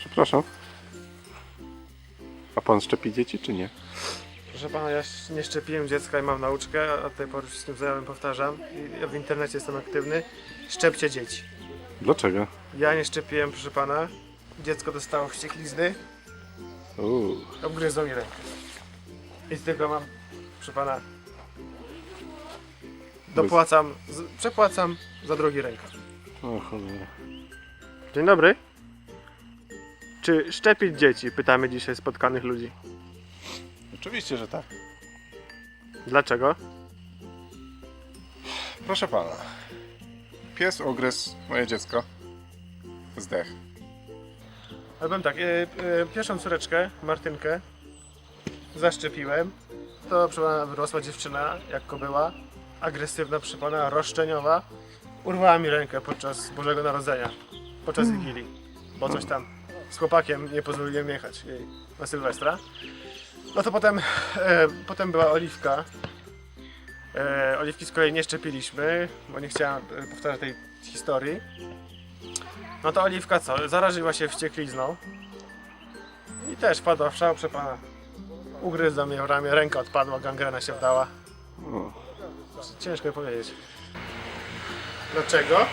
Przepraszam. A pan szczepi dzieci, czy nie? Proszę pana, ja nie szczepiłem dziecka i mam nauczkę, a od tej pory z tym znajomym powtarzam. I ja w internecie jestem aktywny. Szczepcie dzieci. Dlaczego? Ja nie szczepiłem, proszę pana. Dziecko dostało wścieklizny, Uuu. obgryzło mi rękę. I tylko mam, proszę pana, dopłacam, z, przepłacam za drogi rękaw. O cholera. Dzień dobry. Czy szczepić dzieci? Pytamy dzisiaj spotkanych ludzi. Oczywiście, że tak. Dlaczego? Proszę pana. Pies ugryzł moje dziecko. Zdech. Ja powiem tak, e, e, pierwszą córeczkę, Martynkę, zaszczepiłem. To pana, wyrosła dziewczyna, jak była, agresywna, pana, roszczeniowa. Urwała mi rękę podczas Bożego Narodzenia, podczas Wigilii, bo coś tam z chłopakiem nie pozwoliłem jechać jej na Sylwestra. No to potem, e, potem była Oliwka. E, Oliwki z kolei nie szczepiliśmy, bo nie chciałem e, powtarzać tej historii. No to Oliwka co? Zarażyła się wścieklizną. I też padła w szał, proszę pana. Ugryzła mnie w ramię, ręka odpadła, gangrena się wdała. Ciężko mi powiedzieć. Dlaczego?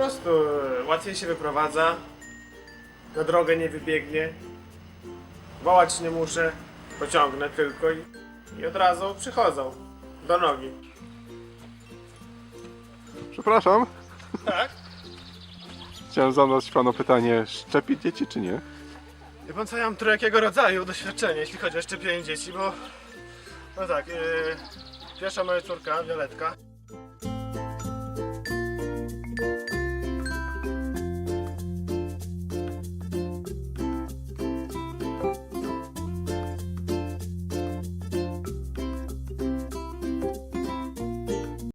Po prostu e, łatwiej się wyprowadza. Na drogę nie wybiegnie. Wołać nie muszę. Pociągnę tylko i, i od razu przychodzą. Do nogi. Przepraszam. Tak? Chciałem zadać panu pytanie, szczepić dzieci, czy nie? Wie pan co, ja mam jakiego rodzaju doświadczenie, jeśli chodzi o szczepienie dzieci, bo... No tak, yy, pierwsza moja córka, Violetka,